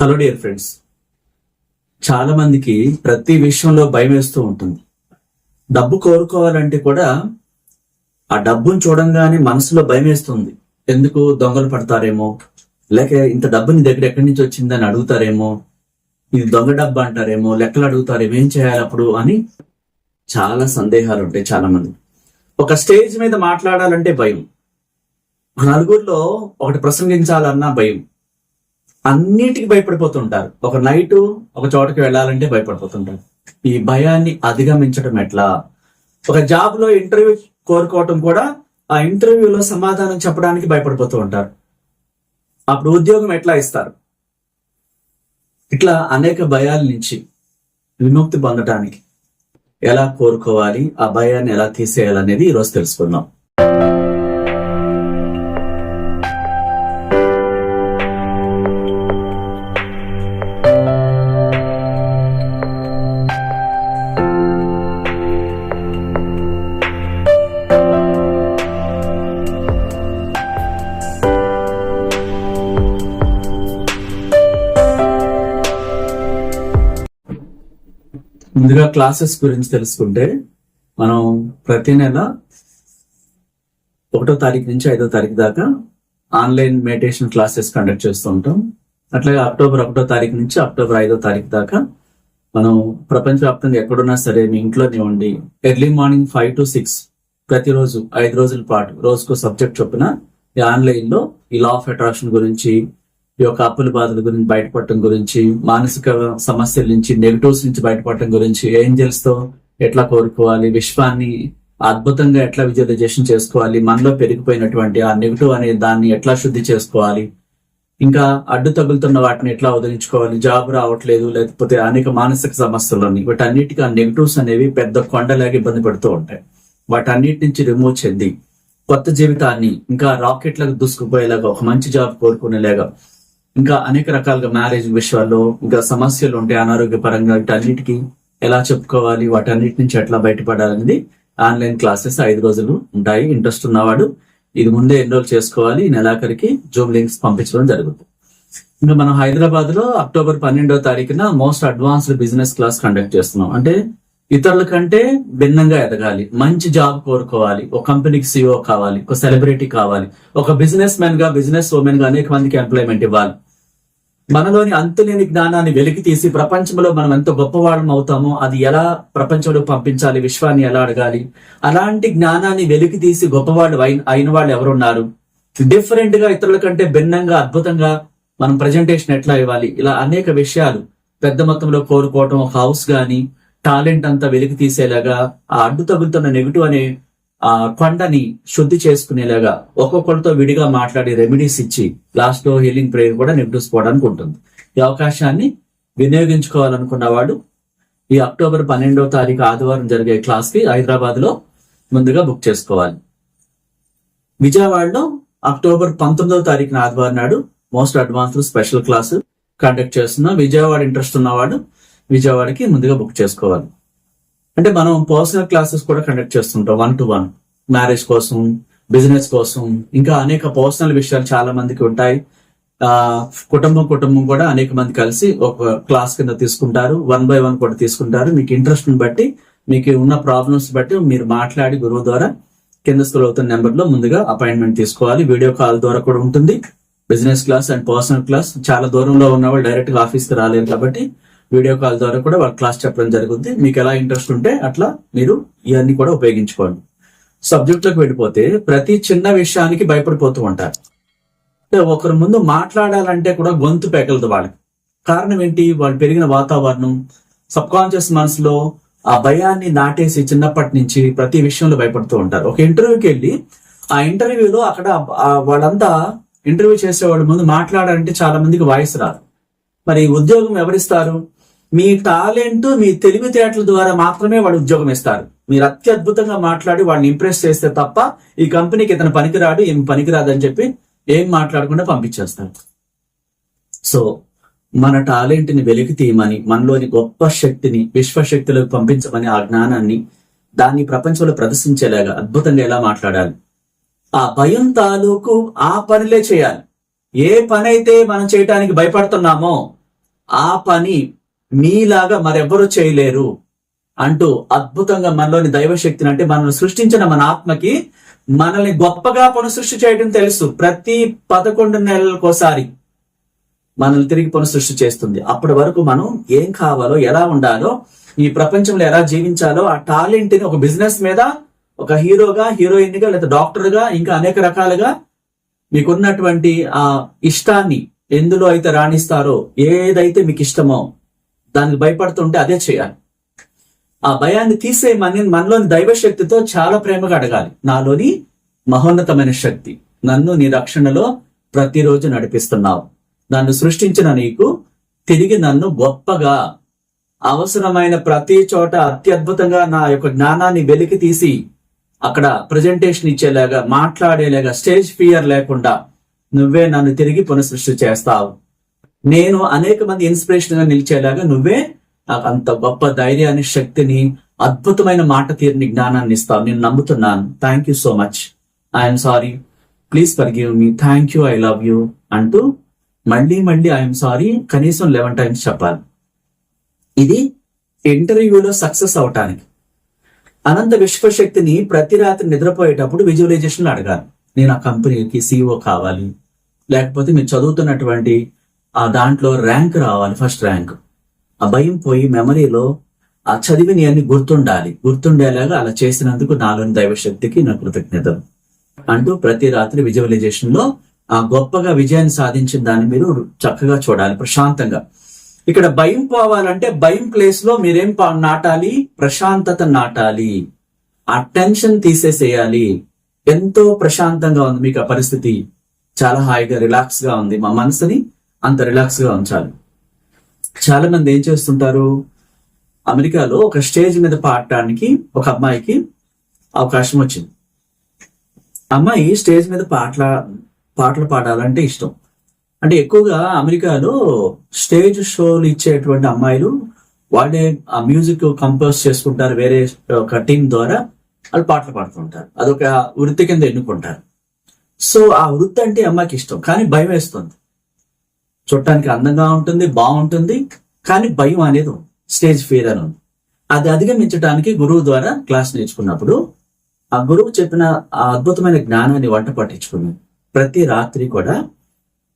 Hello dear friends చాలా మందికి ప్రతి విషయంలో భయం వేస్తూ ఉంటుంది. డబ్బు కోరుకోవాలంటే కూడా ఆ డబ్బును చూడంగానే మనసులో భయం వేస్తుంది. ఎందుకు దొంగలు పడతారేమో? లేక ఇంత డబ్బు నీ దగ్గర ఎక్కడి నుంచి వచ్చిందని అడుగుతారేమో? ఇది దొంగ డబ్బు అంటారేమో? లెక్కలు అడుగుతారేమో? ఏం చేయాలి అప్పుడు అని చాలా సందేహాలు ఉంటాయి చాలా మంది. ఒక స్టేజ్ మీద మాట్లాడాలంటే భయం. నలుగురిలో ఒకటి ప్రసంగించాలన్నా భయం. అన్నిటికి భయపడిపోతుంటారు. ఒక నైట్ ఒక చోటకి వెళ్ళాలంటే భయపడిపోతుంటారు. ఈ భయాన్ని అధిగమించడం ఎట్లా? ఒక జాబ్లో ఇంటర్వ్యూ కోరుకోవటం కూడా ఆ ఇంటర్వ్యూలో సమాధానం చెప్పడానికి భయపడిపోతూ ఉంటారు. అప్పుడు ఉద్యోగం ఎట్లా ఇస్తారు? ఇట్లా అనేక భయాల నుంచి విముక్తి పొందడానికి ఎలా కోరుకోవాలి? ఆ భయాన్ని ఎలా తీసేయాలనేది ఈరోజు తెలుసుకుందాం. ముందుగా క్లాసెస్ గురించి తెలుసుకుంటే మనం ప్రతి నెల ఒకటో తారీఖు నుంచి ఐదో తారీఖు దాకా ఆన్లైన్ మెడిటేషన్ క్లాసెస్ కండక్ట్ చేస్తూ ఉంటాం. అట్లాగే అక్టోబర్ ఒకటో తారీఖు నుంచి అక్టోబర్ ఐదో తారీఖు దాకా మనం ప్రపంచవ్యాప్తంగా ఎక్కడున్నా సరే మీ ఇంట్లోనే ఉండి early morning five to six ప్రతిరోజు ఐదు రోజుల పాటు రోజుకో సబ్జెక్ట్ చొప్పున ఈ ఆన్లైన్లో ఈ లా ఆఫ్ అట్రాక్షన్ గురించి ఈ యొక్క అప్పుల బాధల గురించి బయటపడటం గురించి మానసిక సమస్యల నుంచి నెగటివ్స్ నుంచి బయటపడటం గురించి ఏంజల్స్తో ఎట్లా కోరుకోవాలి విశ్వాన్ని అద్భుతంగా ఎట్లా విజువలైజేషన్ చేసుకోవాలి మనలో పెరిగిపోయినటువంటి ఆ నెగిటివ్ అనే దాన్ని ఎట్లా శుద్ధి చేసుకోవాలి ఇంకా అడ్డు తగులుతున్న వాటిని ఎట్లా వదిలించుకోవాలి జాబ్ రావట్లేదు లేకపోతే అనేక మానసిక సమస్యలని వీటన్నిటికీ ఆ నెగిటివ్స్ అనేవి పెద్ద కొండలాగా ఇబ్బంది పెడుతూ ఉంటాయి. వాటన్నిటి నుంచి రిమూవ్ చెంది కొత్త జీవితాన్ని ఇంకా రాకెట్లకు దూసుకుపోయేలాగా ఒక మంచి జాబ్ కోరుకునేలాగా ఇంకా అనేక రకాలుగా మ్యారేజ్ విషయాల్లో ఇంకా సమస్యలు ఉంటాయి అనారోగ్య పరంగా వీటన్నిటికీ ఎలా చెప్పుకోవాలి వాటన్నిటి నుంచి ఎట్లా బయటపడాలనేది ఆన్లైన్ క్లాసెస్ ఐదు రోజులు ఉంటాయి. ఇంట్రెస్ట్ ఉన్నవాడు ఇది ముందే ఎన్రోల్ చేసుకోవాలి. ఈ నెలాఖరికి జూమ్ లింక్స్ పంపించడం జరుగుతుంది. ఇంకా మనం హైదరాబాద్లో అక్టోబర్ పన్నెండవ తారీఖున most advanced business class conduct చేస్తున్నాం. అంటే ఇతరుల కంటే భిన్నంగా ఎదగాలి. మంచి జాబ్ కోరుకోవాలి. ఒక కంపెనీకి సిఇఓ కావాలి. ఒక సెలబ్రిటీ కావాలి. ఒక బిజినెస్ మెన్గా బిజినెస్ ఉమెన్గా అనేక మందికి ఎంప్లాయ్మెంట్ ఇవ్వాలి. మనలోని అంతులేని జ్ఞానాన్ని వెలికి తీసి ప్రపంచంలో మనం ఎంత గొప్పవాళ్ళం అవుతామో అది ఎలా ప్రపంచంలో పంపించాలి విశ్వాన్ని ఎలా అడగాలి? అలాంటి జ్ఞానాన్ని వెలికి తీసి గొప్పవాళ్ళు అయిన వాళ్ళు ఎవరున్నారు? డిఫరెంట్గా ఇతరుల కంటే భిన్నంగా అద్భుతంగా మనం ప్రజెంటేషన్ ఎట్లా ఇవ్వాలి? ఇలా అనేక విషయాలు. పెద్ద మొత్తంలో కోరుకోవటం హౌస్ గాని టాలెంట్ అంతా వెలికి తీసేలాగా ఆ అడ్డు తగులుతున్న నెగిటివ్ అనే ఆ కొండని శుద్ధి చేసుకునేలాగా ఒక్కొక్కరితో విడిగా మాట్లాడి రెమెడీస్ ఇచ్చి లాస్ట్లో హీలింగ్ ప్రేయర్ కూడా నెగిటివ్స్ ఉంటుంది. ఈ అవకాశాన్ని వినియోగించుకోవాలనుకున్న వాడు ఈ అక్టోబర్ పన్నెండవ తారీఖు ఆదివారం జరిగే క్లాస్కి హైదరాబాద్లో ముందుగా బుక్ చేసుకోవాలి. విజయవాడలో అక్టోబర్ పంతొమ్మిదవ తారీఖున ఆదివారం నాడు most advanced special class conduct చేస్తున్నాం విజయవాడ ఇంట్రెస్ట్ ఉన్నవాడు విజయవాడకి ముందుగా బుక్ చేసుకోవాలి. అంటే మనం పర్సనల్ క్లాసెస్ కూడా కండక్ట్ చేస్తుంటాం వన్ టు వన్ మ్యారేజ్ కోసం బిజినెస్ కోసం ఇంకా అనేక పర్సనల్ విషయాలు చాలా మందికి ఉంటాయి. ఆ కుటుంబం కుటుంబం కూడా అనేక మంది కలిసి ఒక క్లాస్ కింద తీసుకుంటారు. వన్ బై వన్ కూడా తీసుకుంటారు. మీకు ఇంట్రెస్ట్ని బట్టి మీకు ఉన్న ప్రాబ్లమ్స్ బట్టి మీరు మాట్లాడి గురువు ద్వారా కింద స్కూల్ అవుతున్న నెంబర్లో ముందుగా అపాయింట్మెంట్ తీసుకోవాలి. వీడియో కాల్ ద్వారా కూడా ఉంటుంది. Business class and personal class చాలా దూరంలో ఉన్న వాళ్ళు డైరెక్ట్గా ఆఫీస్కి రాలేరు కాబట్టి వీడియో కాల్ ద్వారా కూడా వాళ్ళ క్లాస్ చెప్పడం జరుగుతుంది మీకు ఎలా ఇంట్రెస్ట్ ఉంటే అట్లా మీరు ఇవన్నీ కూడా ఉపయోగించుకోండి. సబ్జెక్ట్ వెళ్ళిపోతే ప్రతి చిన్న విషయానికి భయపడిపోతూ ఉంటారు. అంటే ఒకరి ముందు మాట్లాడాలంటే కూడా గొంతు పెకలదు వాళ్ళకి. కారణం ఏంటి? వాళ్ళు పెరిగిన వాతావరణం సబ్ కాన్షియస్ మనసులో ఆ భయాన్ని నాటేసి చిన్నప్పటి నుంచి ప్రతి విషయంలో భయపడుతూ ఉంటారు. ఒక ఇంటర్వ్యూకి వెళ్ళి ఆ ఇంటర్వ్యూలో అక్కడ వాళ్ళంతా ఇంటర్వ్యూ చేసే వాళ్ళ ముందు మాట్లాడాలంటే చాలా మందికి వాయిస్ రాదు. మరి ఉద్యోగం ఎవరిస్తారు? మీ టాలెంట్ మీ తెలివితేటల ద్వారా మాత్రమే వాడు ఉద్యోగం ఇస్తారు. మీరు అత్యద్భుతంగా మాట్లాడి వాడిని ఇంప్రెస్ చేస్తే తప్ప ఈ కంపెనీకి ఇతను పనికిరాడు ఏం పనికిరాదు అని చెప్పి ఏం మాట్లాడకుండా పంపించేస్తారు. సో మన టాలెంట్ని వెలికి తీయమని మనలోని గొప్ప శక్తిని విశ్వశక్తిలోకి పంపించమని ఆ జ్ఞానాన్ని దాన్ని ప్రపంచంలో ప్రదర్శించేలాగా అద్భుతంగా ఎలా మాట్లాడాలి? ఆ భయం తాలూకు ఆ పనిలే చేయాలి. ఏ పని అయితే మనం చేయటానికి భయపడుతున్నామో ఆ పని మీలాగా మరెవ్వరూ చేయలేరు అంటూ అద్భుతంగా మనలోని దైవశక్తిని అంటే మనల్ని సృష్టించిన మన ఆత్మకి మనల్ని గొప్పగా పునఃసృష్టి చేయడం తెలుసు. ప్రతి పదకొండు నెలలకోసారి మనల్ని తిరిగి పునఃసృష్టి చేస్తుంది. అప్పటి వరకు మనం ఏం కావాలో ఎలా ఉండాలో ఈ ప్రపంచంలో ఎలా జీవించాలో ఆ టాలెంట్ని ఒక బిజినెస్ మీద ఒక హీరోగా హీరోయిన్గా లేదా డాక్టర్గా ఇంకా అనేక రకాలుగా మీకున్నటువంటి ఆ ఇష్టాన్ని ఎందులో అయితే రాణిస్తారో ఏదైతే మీకు ఇష్టమో దానికి భయపడుతుంటే అదే చేయాలి. ఆ భయాన్ని తీసేయమని మనలోని దైవశక్తితో చాలా ప్రేమగా అడగాలి. నాలోని మహోన్నతమైన శక్తి. నన్ను నీ రక్షణలో ప్రతిరోజు నడిపిస్తున్నావు. నన్ను సృష్టించిన నీకు తిరిగి నన్ను గొప్పగా అవసరమైన ప్రతి చోట అత్యద్భుతంగా నా యొక్క జ్ఞానాన్ని వెలికి తీసి అక్కడ ప్రజెంటేషన్ ఇచ్చేలాగా మాట్లాడేలాగా స్టేజ్ ఫియర్ లేకుండా నువ్వే నన్ను తిరిగి పునఃసృష్టి చేస్తావు. నేను అనేక మంది ఇన్స్పిరేషన్గా నిలిచేలాగా నువ్వే నాకు అంత గొప్ప ధైర్యాన్ని శక్తిని అద్భుతమైన మాట తీరుని జ్ఞానాన్ని ఇస్తావు. నేను నమ్ముతున్నాను. Thank you so much I'm sorry please forgive me thank you I love you అంటూ మళ్ళీ మళ్ళీ ఐఎమ్ సారీ కనీసం లెవెన్ టైమ్స్ చెప్పాలి. ఇది ఇంటర్వ్యూలో సక్సెస్ అవటానికి. అనంత విశ్వశక్తిని ప్రతి రాత్రి నిద్రపోయేటప్పుడు విజువలైజేషన్ అడగాలి. నేను ఆ కంపెనీకి సీఈఓ కావాలి. లేకపోతే మీరు చదువుతున్నటువంటి ఆ దాంట్లో ర్యాంక్ రావాలి ఫస్ట్ ర్యాంక్ ఆ భయం పోయి మెమరీలో ఆ చదివిని అన్ని గుర్తుండాలి. గుర్తుండేలాగా అలా చేసినందుకు నాలోని దైవశక్తికి నా కృతజ్ఞతలు. అంటూ ప్రతి రాత్రి విజువలైజేషన్లో ఆ గొప్పగా విజయాన్ని సాధించిన దాన్ని మీరు చక్కగా చూడాలి ప్రశాంతంగా. ఇక్కడ భయం పోవాలంటే భయం ప్లేస్లో మీరేం నాటాలి? ప్రశాంతత నాటాలి. ఆ టెన్షన్ తీసేసేయాలి. ఎంతో ప్రశాంతంగా ఉంది మీకు ఆ పరిస్థితి. చాలా హాయిగా రిలాక్స్గా ఉంది మా మనసుని. అంత రిలాక్స్గా ఉంచాలి. చాలా మంది ఏం చేస్తుంటారు? అమెరికాలో ఒక స్టేజ్ మీద పాడటానికి ఒక అమ్మాయికి అవకాశం వచ్చింది. అమ్మాయి స్టేజ్ మీద పాటల పాటలు పాడాలంటే ఇష్టం. అంటే ఎక్కువగా అమెరికాలో స్టేజ్ షోలు ఇచ్చేటువంటి అమ్మాయిలు వాళ్ళే ఆ మ్యూజిక్ కంపోజ్ చేసుకుంటారు. వేరే ఒక టీం ద్వారా వాళ్ళు పాటలు పాడుతుంటారు అదొక వృత్తి కింద ఎన్నుకుంటారు. సో ఆ వృత్తి అంటే అమ్మాయికి ఇష్టం. కానీ భయం వేస్తుంది చూడటానికి అందంగా ఉంటుంది బాగుంటుంది కానీ భయం అనేది స్టేజ్ ఫియర్ అని ఉంది. అది అధిగమించడానికి గురువు ద్వారా క్లాస్ నేర్చుకున్నప్పుడు ఆ గురువు చెప్పిన ఆ అద్భుతమైన జ్ఞానాన్ని వంట పట్టించుకుని ప్రతి రాత్రి కూడా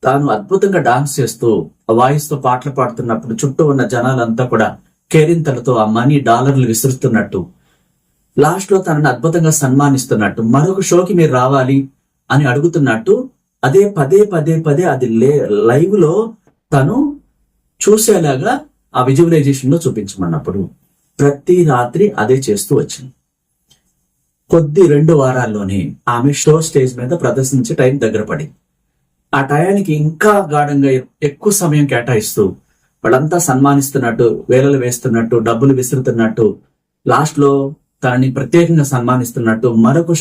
తాను అద్భుతంగా డాన్స్ చేస్తూ ఆ వాయిస్తో పాటలు పాడుతున్నప్పుడు చుట్టూ ఉన్న జనాలంతా కూడా కేరింతలతో ఆ మనీ డాలర్లు విసురుతున్నట్టు లాస్ట్లో తనని అద్భుతంగా సన్మానిస్తున్నట్టు మరొక షోకి మీరు రావాలి అని అడుగుతున్నట్టు అదే పదే పదే పదే అది లే లైవ్లో తను చూసేలాగా ఆ విజువలైజేషన్లో చూపించమన్నప్పుడు ప్రతి రాత్రి అదే చేస్తూ వచ్చింది. కొద్ది రెండు వారాల్లోనే ఆమె షో స్టేజ్ మీద ప్రదర్శించే టైం దగ్గర పడి ఆ టయానికి ఇంకా గాఢంగా ఎక్కువ సమయం కేటాయిస్తూ వాళ్ళంతా సన్మానిస్తున్నట్టు వేలలు వేస్తున్నట్టు డబ్బులు విసురుతున్నట్టు లాస్ట్లో తనని ప్రత్యేకంగా సన్మానిస్తున్నట్టు మరొక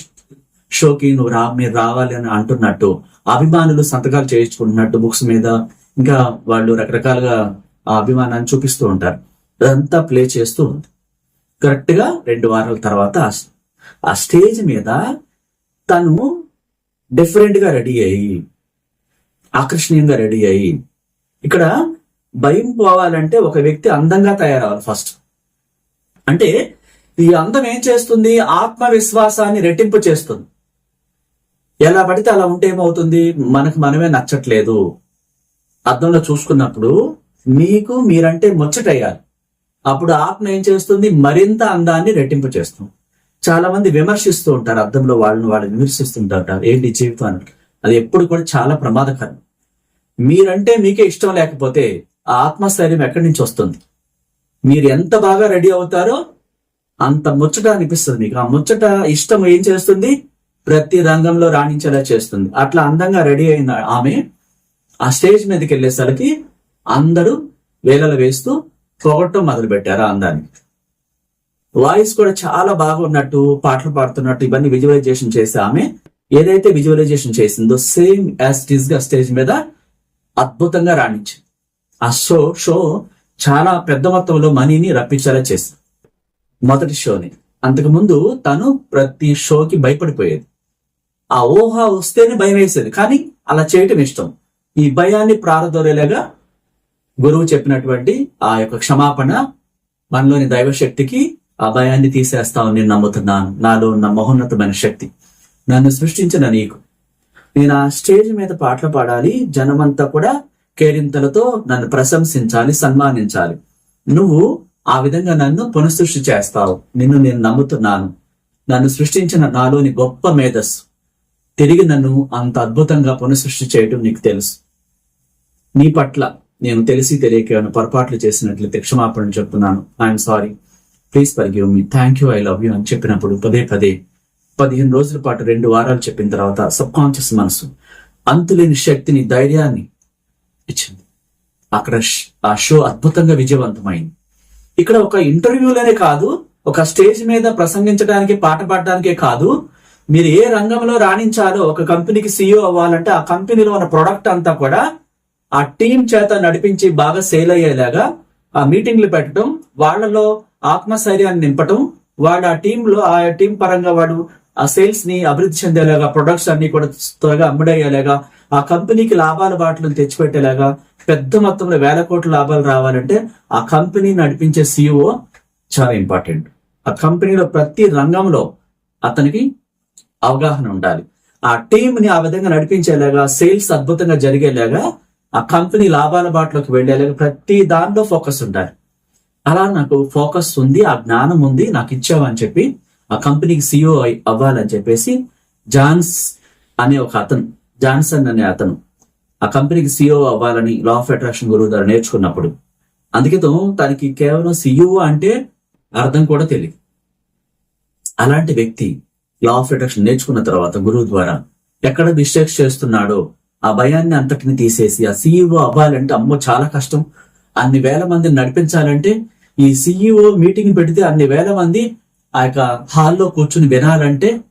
షోకి నువ్వు రా మీరు రావాలి అని అంటున్నట్టు అభిమానులు సంతకాలు చేయించుకుంటున్నట్టు బుక్స్ మీద ఇంకా వాళ్ళు రకరకాలుగా ఆ అభిమానాన్ని చూపిస్తూ ఉంటారు. అదంతా ప్లే చేస్తూ ఉంది. కరెక్ట్గా రెండు వారాల తర్వాత ఆ- స్టేజ్ మీద తను డిఫరెంట్గా రెడీ అయ్యి ఆకర్షణీయంగా రెడీ అయ్యి ఇక్కడ భయం పోవాలంటే ఒక వ్యక్తి అందంగా తయారవ్వాలి ఫస్ట్. అంటే ఈ అందం ఏం చేస్తుంది? ఆత్మవిశ్వాసాన్ని రెట్టింపు చేస్తుంది. ఎలా పడితే అలా ఉంటే ఏమవుతుంది? మనకు మనమే నచ్చట్లేదు. అర్థంలో చూసుకున్నప్పుడు మీకు మీరంటే ముచ్చటయ్యాలి. అప్పుడు ఆత్మ ఏం చేస్తుంది? మరింత అందాన్ని రెట్టింపు చేస్తుంది. చాలా మంది విమర్శిస్తూ ఉంటారు అర్థంలో వాళ్ళని వాళ్ళు విమర్శిస్తుంటూ ఉంటారు ఏంటి జీవితం అన్నట్టు అది ఎప్పుడు కూడా చాలా ప్రమాదకరం. మీరంటే మీకే ఇష్టం లేకపోతే ఆ ఆత్మస్థైర్యం ఎక్కడి నుంచి వస్తుంది? మీరు ఎంత బాగా రెడీ అవుతారో అంత ముచ్చట అనిపిస్తుంది మీకు. ఆ ముచ్చట ఇష్టం ఏం చేస్తుంది? ప్రతి రంగంలో రాణించేలా చేస్తుంది. అట్లా అందంగా రెడీ అయిన ఆమె ఆ స్టేజ్ మీదకి వెళ్ళేసరికి అందరూ వేలలు వేస్తూ పొగట్టం మొదలు పెట్టారు అందాన్ని వాయిస్ కూడా చాలా బాగున్నట్టు పాటలు పాడుతున్నట్టు ఇవన్నీ విజువలైజేషన్ చేసి ఆమె ఏదైతే విజువలైజేషన్ చేసిందో సేమ్ యాజ్ టీజ్గా స్టేజ్ మీద అద్భుతంగా రాణించింది. ఆ షో షో చాలా పెద్ద మొత్తంలో మనీని రప్పించేలా చేసింది. మొదటి షోని. అంతకుముందు తను ప్రతి షోకి భయపడిపోయేది. ఆ ఊహ వస్తేనే భయం వేసేది. కానీ అలా చేయటం ఇష్టం. ఈ భయాన్ని ప్రారదోరేలాగా గురువు చెప్పినటువంటి ఆ యొక్క క్షమాపణ మనలోని దైవశక్తికి ఆ భయాన్ని తీసేస్తామని నేను నమ్ముతున్నాను. నాలో ఉన్న మహోన్నతమైన శక్తి నన్ను సృష్టించిన నీకు. నేను ఆ స్టేజ్ మీద పాటలు పాడాలి. జనమంతా కూడా కేరింతలతో నన్ను ప్రశంసించాలి సన్మానించాలి. నువ్వు ఆ విధంగా నన్ను పునఃసృష్టి చేస్తావు. నిన్ను నేను నమ్ముతున్నాను. నన్ను సృష్టించిన నాలోని గొప్ప మేధస్సు. తిరిగి నన్ను అంత అద్భుతంగా పునఃసృష్టి చేయటం నీకు తెలుసు. నీ పట్ల నేను తెలిసి తెలియక పొరపాట్లు చేసినట్లయితే క్షమాపణ చెప్తున్నాను. I'm sorry please forgive me thank you I love you అని చెప్పినప్పుడు పదే పదే పదిహేను రోజుల పాటు రెండు వారాలు చెప్పిన తర్వాత సబ్ కాన్షియస్ మనసు అంతులేని శక్తిని ధైర్యాన్ని ఇచ్చింది. అక్కడ ఆ షో అద్భుతంగా విజయవంతమైంది. ఇక్కడ ఒక ఇంటర్వ్యూలోనే కాదు ఒక స్టేజ్ మీద ప్రసంగించడానికి పాట పాడడానికే కాదు మీరు ఏ రంగంలో రాణించాలో ఒక కంపెనీకి సీఈఓ అవ్వాలంటే ఆ కంపెనీలో ఉన్న ప్రొడక్ట్ అంతా కూడా ఆ టీం చేత నడిపించి బాగా సేల్ అయ్యేలాగా ఆ మీటింగ్లు పెట్టడం వాళ్ళలో ఆత్మస్థైర్యాన్ని నింపటం వాడు ఆ టీంలో ఆ టీం పరంగా వాడు ఆ సేల్స్ని అభివృద్ధి చెందేలాగా ప్రొడక్ట్స్ అన్ని కూడా త్వరగా అమ్ముడయ్యేలాగా ఆ కంపెనీకి లాభాల బాటలను తెచ్చిపెట్టేలాగా పెద్ద మొత్తంలో వేల కోట్ల లాభాలు రావాలంటే ఆ కంపెనీ నడిపించే సీఈఓ చాలా ఇంపార్టెంట్ ఆ కంపెనీలో ప్రతి రంగంలో అతనికి అవగాహన ఉండాలి. ఆ టీంని ఆ విధంగా నడిపించేలాగా సేల్స్ అద్భుతంగా జరిగేలాగా ఆ కంపెనీ లాభాల బాటలోకి వెళ్ళేలాగా ప్రతి దానిలో ఫోకస్ ఉండాలి. అలా నాకు ఫోకస్ ఉంది ఆ జ్ఞానం ఉంది నాకు ఇచ్చావని చెప్పి ఆ కంపెనీకి సిఇఓ అవ్వాలని చెప్పేసి జాన్స్ అనే ఒక అతను జాన్సన్ అనే అతను ఆ కంపెనీకి సిఇఓ అవ్వాలని లా ఆఫ్ అట్రాక్షన్ గురువు ద్వారా నేర్చుకున్నప్పుడు. అందుకే తనకి కేవలం సిఇఓ అంటే అర్థం కూడా తెలియదు. అలాంటి వ్యక్తి లా ఆఫ్ అట్రాక్షన్ నేర్చుకున్న తర్వాత గురువు ద్వారా ఎక్కడ మిస్టేక్స్ చేస్తున్నాడో ఆ భయాన్ని అంతటిని తీసేసి ఆ సీఈఓ అవ్వాలంటే అమ్మో చాలా కష్టం. అన్ని వేల మందిని నడిపించాలంటే ఈ సీఈఓ మీటింగ్ పెడితే అన్ని వేల మంది ఆ యొక్క హాల్లో కూర్చుని వినాలంటే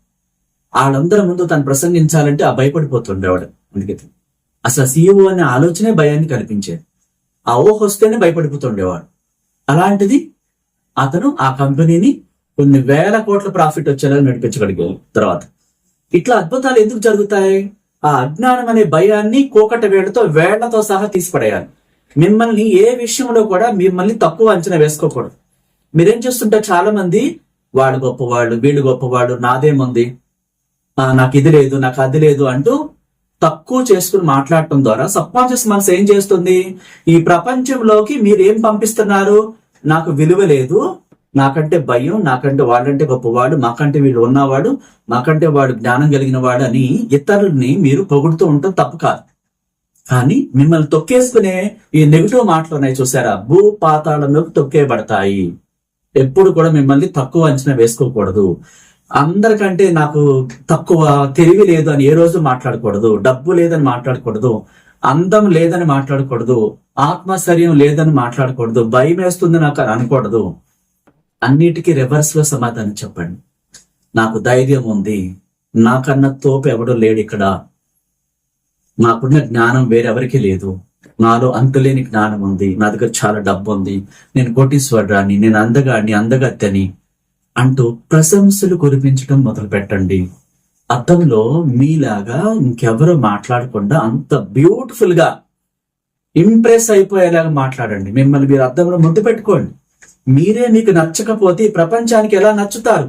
వాళ్ళందరి ముందు తను ప్రసంగించాలంటే ఆ భయపడిపోతుండేవాడు. అందుకే అసలు సీఈఓ అనే ఆలోచనే భయాన్ని కల్పించేది. ఆ ఊహ వస్తేనే భయపడిపోతుండేవాడు. అలాంటిది అతను ఆ కంపెనీని కొన్ని వేల కోట్ల ప్రాఫిట్ వచ్చేలా నడిపించగలిగాం తర్వాత. ఇట్లా అద్భుతాలు ఎందుకు జరుగుతాయి? ఆ అజ్ఞానం అనే భయాన్ని కోకట వేళ్ళతో వేళ్ళతో సహా తీసిపడేయాలి. మిమ్మల్ని ఏ విషయంలో కూడా మిమ్మల్ని తక్కువ అంచనా వేసుకోకూడదు. మీరేం చేస్తుంటే చాలా మంది వాళ్ళు గొప్పవాళ్ళు వీళ్ళు గొప్పవాళ్ళు నాదేముంది ఆ, నాకు ఇది లేదు నాకు అది లేదు అంటూ తక్కువ చేసుకుని మాట్లాడటం ద్వారా సబ్కాన్షియస్ మనసు ఏం చేస్తుంది? ఈ ప్రపంచంలోకి మీరు ఏం పంపిస్తున్నారు? నాకు విలువ లేదు నాకంటే భయం నాకంటే వాళ్ళంటే గొప్పవాడు మాకంటే వీళ్ళు ఉన్నవాడు మాకంటే వాడు జ్ఞానం కలిగిన వాడు అని ఇతరుల్ని మీరు పొగుడుతూ ఉండటం తప్పు కాదు. కానీ మిమ్మల్ని తొక్కేసుకునే ఈ నెగిటివ్ మాటలు ఉన్నాయి చూసారా? భూ పాతాళంలోకి తొక్కేయబడతాయి. ఎప్పుడు కూడా మిమ్మల్ని తక్కువ అంచనా వేసుకోకూడదు. అందరికంటే నాకు తక్కువ తెలివి లేదు అని ఏ రోజు మాట్లాడకూడదు. డబ్బు లేదని మాట్లాడకూడదు. అందం లేదని మాట్లాడకూడదు. ఆత్మశర్యం లేదని మాట్లాడకూడదు. భయం వేస్తుంది నాకు అని అనకూడదు. అన్నిటికీ రివర్స్లో సమాధానం చెప్పండి. నాకు ధైర్యం ఉంది. నాకన్నా తోపు ఎవడో లేడు ఇక్కడ. నాకున్న జ్ఞానం వేరెవరికి లేదు. నాలో అంతులేని జ్ఞానం ఉంది. నా దగ్గర చాలా డబ్బు ఉంది. నేను కోటీశ్వరురాని నేను అందగాడిని అందగత్తెని అంటూ ప్రశంసలు కురిపించడం మొదలు పెట్టండి అద్దంలో మీలాగా ఇంకెవరో మాట్లాడకుండా అంత బ్యూటిఫుల్గా ఇంప్రెస్ అయిపోయేలాగా మాట్లాడండి. మిమ్మల్ని మీరు అద్దంలో ముద్దు పెట్టుకోండి. మీరే మీకు నచ్చకపోతే ఈ ప్రపంచానికి ఎలా నచ్చుతారు?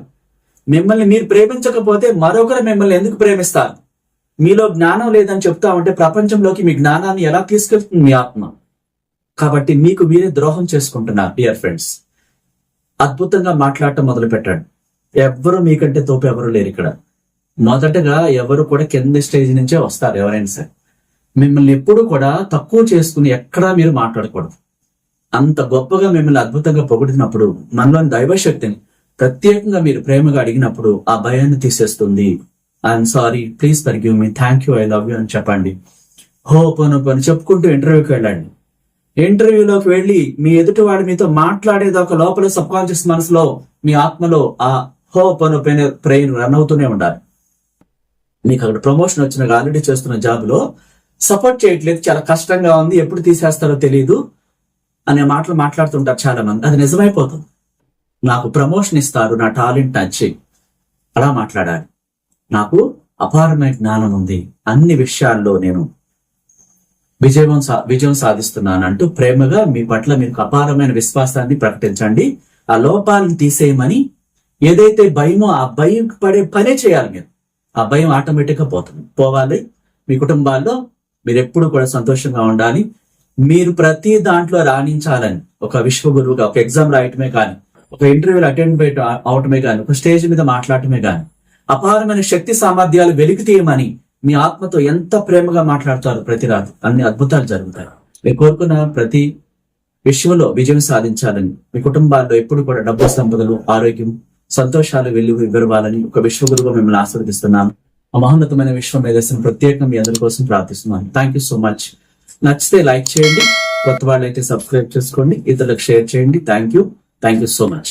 మిమ్మల్ని మీరు ప్రేమించకపోతే మరొకరు మిమ్మల్ని ఎందుకు ప్రేమిస్తారు? మీలో జ్ఞానం లేదని చెప్తా ఉంటే ప్రపంచంలోకి మీ జ్ఞానాన్ని ఎలా తీసుకెళ్తుంది మీ ఆత్మ? కాబట్టి మీకు మీరే ద్రోహం చేసుకుంటున్నారు డియర్ ఫ్రెండ్స్ అద్భుతంగా మాట్లాడటం మొదలు పెట్టండి ఎవ్వరు మీకంటే తోపు ఎవరు లేరు ఇక్కడ. మొదటగా ఎవరు కూడా కింద స్టేజ్ నుంచే వస్తారు ఎవరైనా సరే. మిమ్మల్ని ఎప్పుడు కూడా తక్కువ చేసుకుని ఎక్కడా మీరు మాట్లాడకూడదు. అంత గొప్పగా మిమ్మల్ని అద్భుతంగా పొగిడినప్పుడు మనలోని దైవశక్తిని ప్రత్యేకంగా మీరు ప్రేమగా అడిగినప్పుడు ఆ భయాన్ని తీసేస్తుంది. I'm sorry please forgive me thank you I love you అని చెప్పండి. హో పను పని చెప్పుకుంటూ ఇంటర్వ్యూకి వెళ్ళండి. ఇంటర్వ్యూలోకి వెళ్ళి మీ ఎదుటి వాడు మీతో మాట్లాడేది ఒక లోపల సబ్ కాన్షియస్ మనసులో మీ ఆత్మలో ఆ హో పను ప్రెయిన్ రన్ అవుతూనే ఉండాలి. మీకు అక్కడ ప్రమోషన్ వచ్చిన ఆల్రెడీ చేస్తున్న జాబ్లో సపోర్ట్ చేయట్లేదు. చాలా కష్టంగా ఉంది. ఎప్పుడు తీసేస్తారో తెలియదు అనే మాటలు మాట్లాడుతుంటారు చాలా మంది అది నిజమైపోతుంది. నాకు ప్రమోషన్ ఇస్తారు నా టాలెంట్ నచ్చి అలా మాట్లాడాలి. నాకు అపారమైన జ్ఞానం ఉంది. అన్ని విషయాల్లో నేను విజయం సా- విజయం సాధిస్తున్నాను అంటూ ప్రేమగా మీ పట్ల మీకు అపారమైన విశ్వాసాన్ని ప్రకటించండి. ఆ లోపాలను తీసేయమని ఏదైతే భయమో ఆ భయం పడే పనే చేయాలి మీరు. ఆ భయం ఆటోమేటిక్గా పోతుంది. పోవాలి. మీ కుటుంబాల్లో మీరు ఎప్పుడు కూడా సంతోషంగా ఉండాలి. మీరు ప్రతి దాంట్లో రాణించాలని ఒక విశ్వ గురువుగా ఒక ఎగ్జామ్ రాయటమే కానీ ఒక ఇంటర్వ్యూలు అటెండ్ అవటమే కానీ ఒక స్టేజ్ మీద మాట్లాడటమే కానీ అపారమైన శక్తి సామర్థ్యాలు వెలికి తీయమని మీ ఆత్మతో ఎంత ప్రేమగా మాట్లాడతారు ప్రతి రాత్రి అన్ని అద్భుతాలు జరుగుతాయి. మీరు కోరుకున్న ప్రతి విషయంలో విజయం సాధించాలని మీ కుటుంబాల్లో ఎప్పుడు కూడా డబ్బు సంపదలు ఆరోగ్యం సంతోషాలు వెలుగు వివరవాలని ఒక విశ్వగురుగా మిమ్మల్ని ఆస్వాదిస్తున్నాను మహోన్నతమైన విశ్వం మేధస్సును ప్రత్యేకంగా మీ అందరి కోసం ప్రార్థిస్తున్నాను. థ్యాంక్ యూ సో మచ్ నచ్చితే లైక్ చేయండి కొత్త వాళ్ళైతే సబ్స్క్రైబ్ చేసుకోండి ఇతరులకు షేర్ చేయండి. Thank you thank you so much